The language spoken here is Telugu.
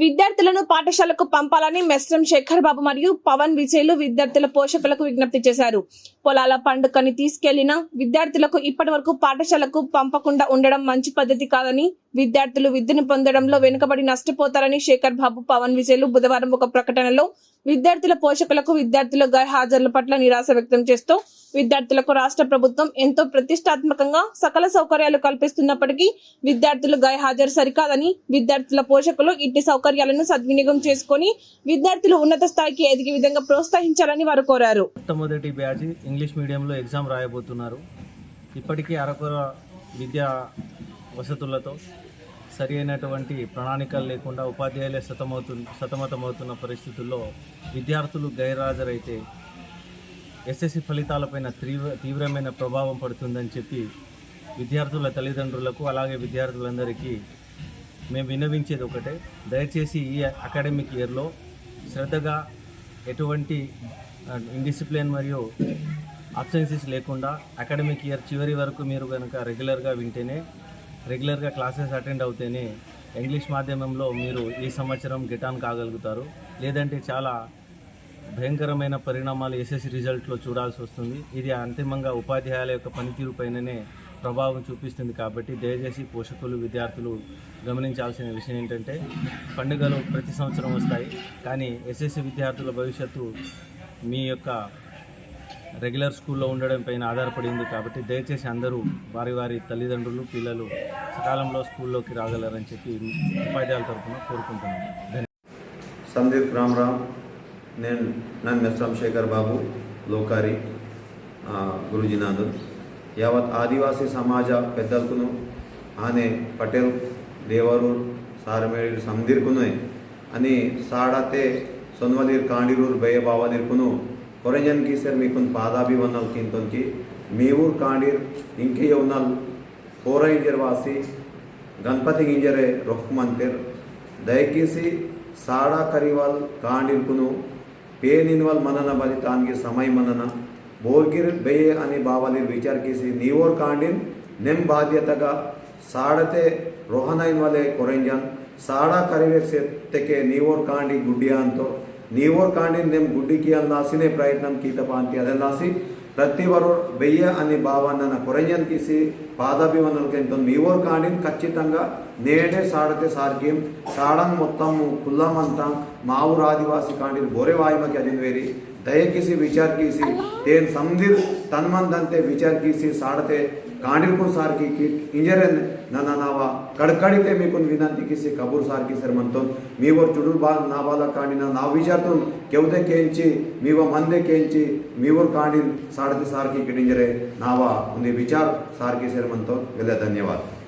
విద్యార్థులను పాఠశాలకు పంపాలని మెస్రం శేఖర్ బాబు మరియు పవన్ విజయ్లు విద్యార్థుల పోషకులకు విజ్ఞప్తి చేశారు. పొలాల పండుగని తీసుకెళ్ళిన విద్యార్థులకు ఇప్పటి వరకు పాఠశాలకు పంపకుండా ఉండడం మంచి పద్ధతి కాదని విద్యార్థులు విద్యను పొందడంలో వెనుకబడి నష్టపోతారని శేఖర్ బాబు పవన్ విజయ్లు బుధవారం ఒక ప్రకటనలో విద్యార్థుల పోషకులకు విద్యార్థుల హాజరుల పట్ల నిరాశ వ్యక్తం చేస్తూ విద్యార్థులకు రాష్ట్ర ప్రభుత్వం ఎంతో ప్రతిష్టాత్మకంగా సకల సౌకర్యాలు కల్పిస్తున్నప్పటికీ విద్యార్థులు గైర్హాజరు సరికాదని విద్యార్థుల పోషకులు ఇట్టి సౌకర్యాలను సద్వినియోగం చేసుకొని విద్యార్థులు ఉన్నత స్థాయికి ఎదిగే విధంగా ప్రోత్సహించాలని వారు కోరారు. మొట్టమొదటి బ్యాచ్ ఇంగ్లీష్ మీడియంలో ఎగ్జామ్ రాయబోతున్నారు. ఇప్పటికీ అరకొర విద్యా వసతులతో సరి అయినటువంటి ప్రణాళికలు లేకుండా ఉపాధ్యాయులే సతమవుతు సతమతమవుతున్న పరిస్థితుల్లో విద్యార్థులు గైర్హాజరైతే ఎస్ఎస్సి ఫలితాలపైన తీవ్ర తీవ్రమైన ప్రభావం పడుతుందని చెప్పి విద్యార్థుల తల్లిదండ్రులకు అలాగే విద్యార్థులందరికీ మేము విన్నవించేది ఒకటే. దయచేసి ఈ అకాడమిక్ ఇయర్లో శ్రద్ధగా ఎటువంటి ఇండిసిప్లిన్ మరియు అబ్సెన్సెస్ లేకుండా అకాడమిక్ ఇయర్ చివరి వరకు మీరు కనుక రెగ్యులర్గా వింటేనే రెగ్యులర్గా క్లాసెస్ అటెండ్ అవుతేనే ఇంగ్లీష్ మాధ్యమంలో మీరు ఈ సంవత్సరం గిటాన్ కాగలుగుతారు. లేదంటే చాలా భయంకరమైన పరిణామాలు ఎస్ఎస్సి రిజల్ట్లో చూడాల్సి వస్తుంది. ఇది అంతిమంగా ఉపాధ్యాయుల యొక్క పనితీరు పైననే ప్రభావం చూపిస్తుంది కాబట్టి దయచేసి పోషకులు విద్యార్థులు గమనించాల్సిన విషయం ఏంటంటే పండుగలు ప్రతి సంవత్సరం వస్తాయి. కానీ ఎస్ఎస్సి విద్యార్థుల భవిష్యత్తు మీ యొక్క రెగ్యులర్ స్కూల్లో ఉండడం పైన ఆధారపడి ఉంది కాబట్టి దయచేసి అందరూ వారి వారి తల్లిదండ్రులు పిల్లలు సకాలంలో స్కూల్లోకి రాగలరని చెప్పి ఉపాధ్యాయుల తరఫున కోరుకుంటున్నాను. సందీప్ రామరామ్ నేను నన్ను మెస్రామ్ శేఖర్ బాబు లోకారి ఆ, యావత్ ఆదివాసీ సమాజ పెద్దలకును ఆనే పటేల్ దేవరూర్ సారమేడి సందిర్కును అని సాడతే సొన్వదీర్ కాండిరూర్ బయ్య బావదిర్కును కొరంజన్ కీసర్ మీకున్ పాదాభివందల్ కింతొన్కి మీ ఊర్ కాండిర్ ఇంకే ఉన్నల్ కోర ఇంజర్ వాసి గణపతి గింజరే రొక్ మంతిర్ దయచేసి సాడా కరివాల్ కాండిర్కును పే నిన్వల్ మనన బలి తాన్కి సమయ మనన ಬೋರ್ಗಿರ್ ಬೇಯೆ అని ಬಾವಲಿರ್ ವಿಚಾರ ಕಿಸಿ ನೀವೋರ್ ಕಾಂಡಿನ್ ನೆಮ್ ಬಾಧ್ಯತಗ ಸಾಡತೆ ರೋಹನೈನ್ ವಲೆ ಕೊರೆಂಜನ್ ಸಾಡ ಕರಿವೆಕ್ ತೆಕೆ ನೀವೋರ್ ಕಾಂಡಿ ಗುಡ್ಡಿಯ ಅಂತೋ ನೀವೋರ್ ಕಾಂಡಿನ್ ನೆಮ್ ಗುಡ್ಡಿಕಿ ಅಲ್ಲಾಸಿನೇ ಪ್ರಯತ್ನ ಕೀತಪ ಅಂತಿ ಅದೆಲ್ಲಾಸಿ ప్రతివరు వెయ్య అని భావాన్న కొరంజన్ తీసి పాదాభివందనలకెంతో మీవోర్ కాండిన్ ఖచ్చితంగా నేడే సాడతే సార్గ్యం సాడం మొత్తం కుల్లమంతం मावूर आदिवासी कांडीर बोरे वायम के दय दयकसी विचार कीसी तेन समीर तन्मंदे विचार कीसी साड़ते कांडीर को सार की कि इंजर ना नावा कड़कड़ते मेकुन विनंती कीसी कबूर सार की सर मनत मी वो चुड़ बा ना बाला का ना विचार तो केवदे के मी वो मंदे के मी वो कांडीर साड़ते सार की कि इंजरे नावा उन्हें विचार सार की सर मनत धन्यवाद